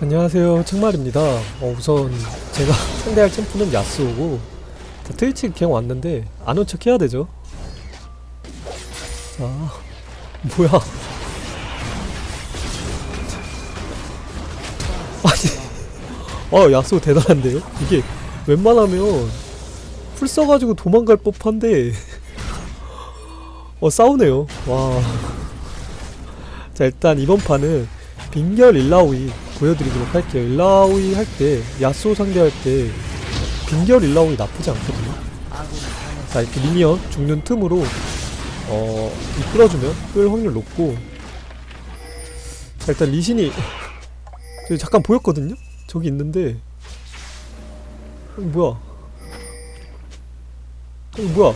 안녕하세요. 청말입니다. 어, 우선 제가 상대할 챔프는 야스오고 자, 트위치 그냥 왔는데 안 온 척 해야 되죠? 자 뭐야? 아니 아 야스오 대단한데요? 이게 웬만하면 풀 써가지고 도망갈 법한데. 어 싸우네요. 와. 자 일단 이번 판은 빙결 일라오이 보여드리도록 할게요. 일라오이 할 때, 야스오 상대할 때, 빙결 일라오이 나쁘지 않거든요. 자, 이렇게 미니언 죽는 틈으로, 어, 이끌어주면 끌 확률 높고, 자, 일단 리신이, 저기 잠깐 보였거든요? 저기 있는데, 어, 뭐야. 어, 뭐야.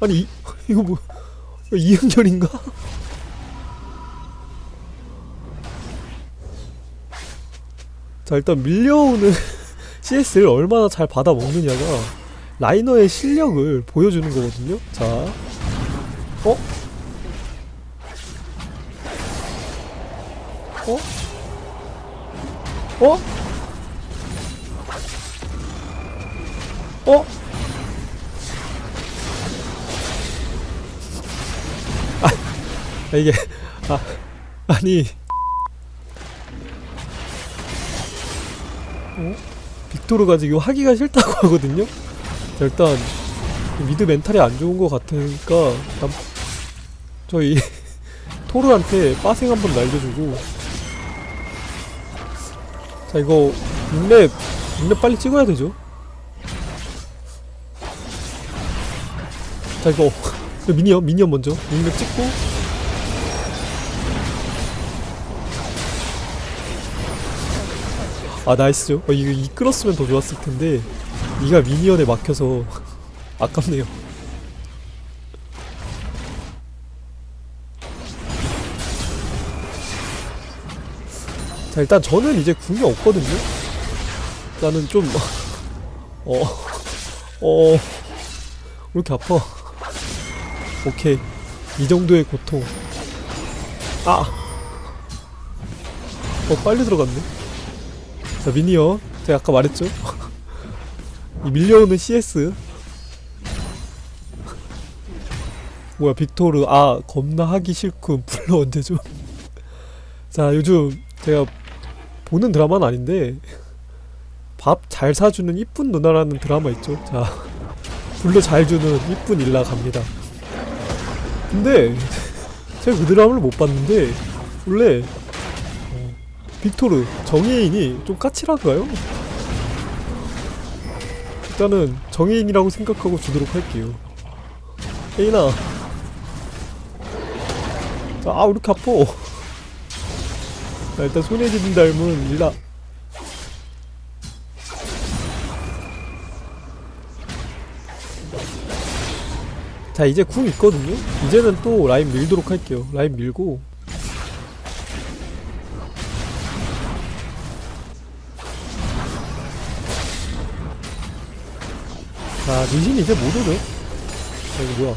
아니, 이, 이거 뭐, 이응결인가? 자 일단 밀려오는 CS를 얼마나 잘 받아 먹느냐가 라이너의 실력을 보여주는 거거든요. 자, 어? 어? 어? 어? 아, 이게 아 아니 어? 빅토르가 지금 하기가 싫다고 하거든요? 자, 일단 미드 멘탈이 안 좋은 것 같으니까 일단 저희 토르한테 빠생 한번 날려주고 자 이거 6렙 6렙 빨리 찍어야 되죠 자 이거 미니언 미니언 먼저 6렙 찍고 아 나이스죠. 어, 이거 이끌었으면 더 좋았을 텐데 이가 미니언에 막혀서 아깝네요. 자 일단 저는 이제 궁이 없거든요. 나는 좀 어, 어, 왜 이렇게 아파? 오케이. 이 정도의 고통. 아! 어, 빨리 들어갔네 자 미니어. 제가 아까 말했죠? 이 밀려오는 CS 뭐야 빅토르. 아 겁나 하기 싫고 불러 언제죠? 자 요즘 제가 보는 드라마는 아닌데 밥 잘 사주는 이쁜 누나라는 드라마 있죠? 자 불러 잘 주는 이쁜 일라 갑니다. 근데 제가 그 드라마를 못 봤는데 원래 빅토르 정예인이 좀 까칠한가요? 일단은 정예인이라고 생각하고 주도록 할게요. 에이나. 자, 아, 왜 이렇게 아파? 자, 일단 손예진 닮은 일라. 자 이제 궁 있거든요? 이제는 또 라인 밀도록 할게요. 라인 밀고 자, 리신 이제 못 오죠? 자, 이거 뭐야?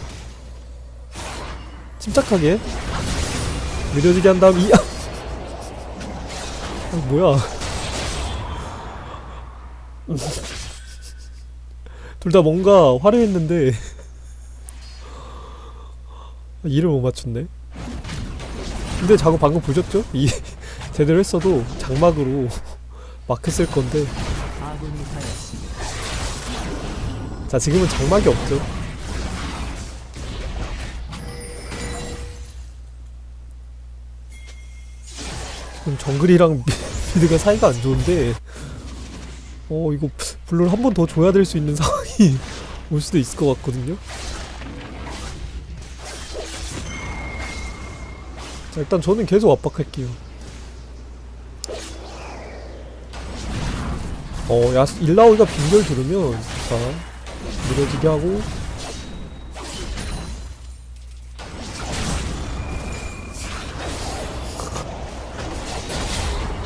침착하게. 느려지게 한 다음, 이, 아! 아, 뭐야. 둘 다 뭔가 화려했는데, 이를 못 맞췄네. 근데 자고 방금 보셨죠? 이, 제대로 했어도 장막으로 막혔을 건데, 자 지금은 장막이 없죠. 지금 정글이랑 미드가 사이가 안 좋은데 어 이거 블루를 한번 더 줘야 될 수 있는 상황이 올 수도 있을 것 같거든요. 자 일단 저는 계속 압박할게요. 어, 야, 일라오이가 빙결 들으면, 자, 느려지게 하고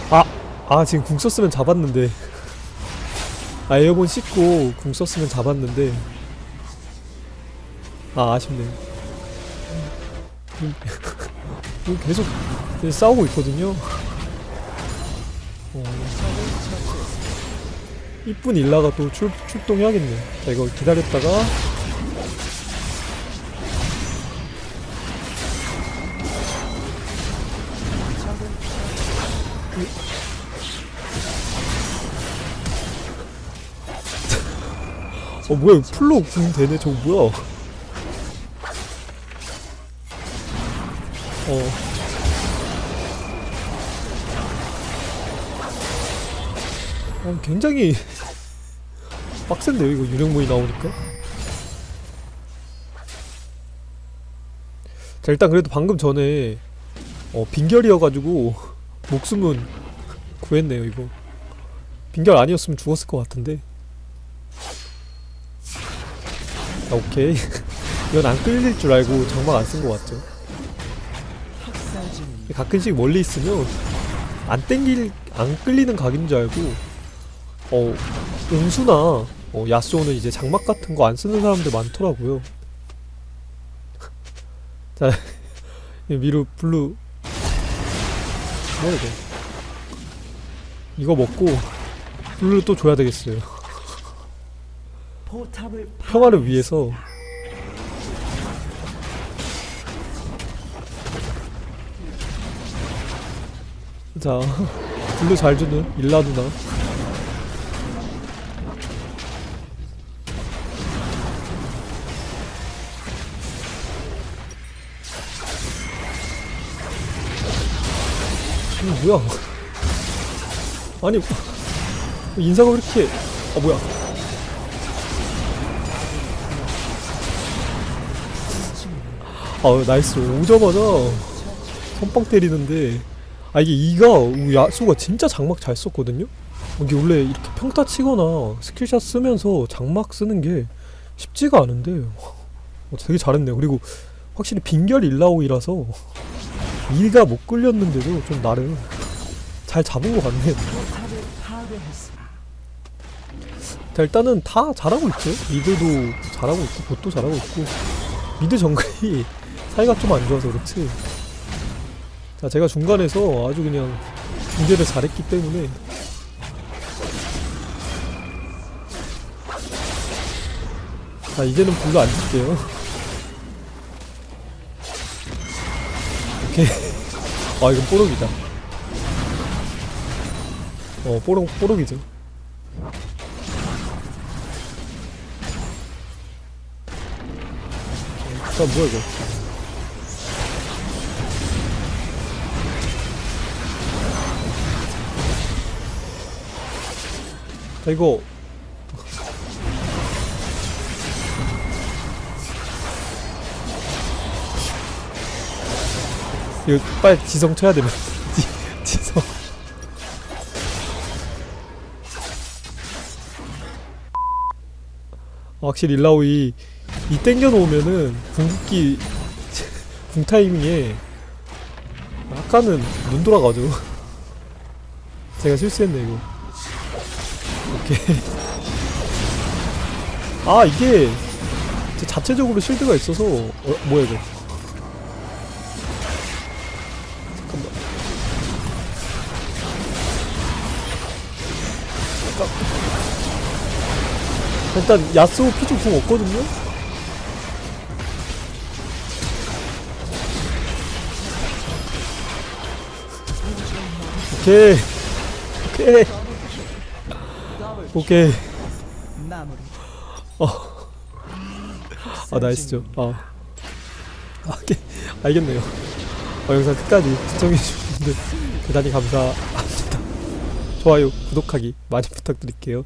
아! 아 지금 궁 썼으면 잡았는데 아 에어본 씻고 궁 썼으면 잡았는데 아 아쉽네 계속 싸우고 있거든요 어. 이쁜 일라가 또 출, 출동해야겠네. 자, 이거 기다렸다가. 어, 뭐야, 풀로 궁 되네. 저거 뭐야. 어. 어, 굉장히 빡센데요 이거 유령문이 나오니까? 자 일단 그래도 방금 전에 어 빈결이어가지고 목숨은 구했네요 이거. 빈결 아니었으면 죽었을 것 같은데. 자 오케이. 이건 안 끌릴 줄 알고 장막 안 쓴 것 같죠. 가끔씩 멀리 있으면 안 땡길 안 끌리는 각인 줄 알고 어 응수나 어, 야스오는 이제 장막 같은 거 안 쓰는 사람들 많더라고요. 자 이 미루 블루. 뭐야 이거? 이거 먹고 블루 또 줘야 되겠어요. 평화를 위해서. 자 블루 잘 주는 일라 누나 뭐야? 아니 인사가 왜 이렇게 아 뭐야? 아 나이스. 오자마자 선빵 때리는데. 아 이게 이가 우, 야수가 진짜 장막 잘 썼거든요? 이게 원래 이렇게 평타 치거나 스킬샷 쓰면서 장막 쓰는 게 쉽지가 않은데. 어, 되게 잘했네요. 그리고 확실히 빈결 일라오이라서 이가 못 끌렸는데도 좀 나름 잘 잡은 것 같네요. 자 일단은 다 잘하고 있죠. 미드도 잘하고 있고 봇도 잘하고 있고. 미드 정글이 사이가 좀 안 좋아서 그렇지. 자 제가 중간에서 아주 그냥 중계를 잘했기 때문에. 자 이제는 불로 안 줄게요 오케이 아 이건 뽀록이다. 어 뽀록 뽀록이죠. 자 뭐야 이거? 자 이거 이거 빨리 지성 쳐야 되면 지, 지성 확실히 일라오이 이 땡겨 놓으면은 궁극기 궁 타이밍에 아까는 눈 돌아가죠. 제가 실수했네 이거. 오케이. 아 이게 제 자체적으로 실드가 있어서 어, 뭐야 이거? 잠깐. 일단 야스오 피좀 궁 없거든요. 오케이. 오케이. 오케이. 마무리. 아 나이스죠. 아, 아 알겠네요. 어, 영상 끝까지 시청해주신 분들 대단히 감사합니다 좋아요 구독하기 많이 부탁드릴게요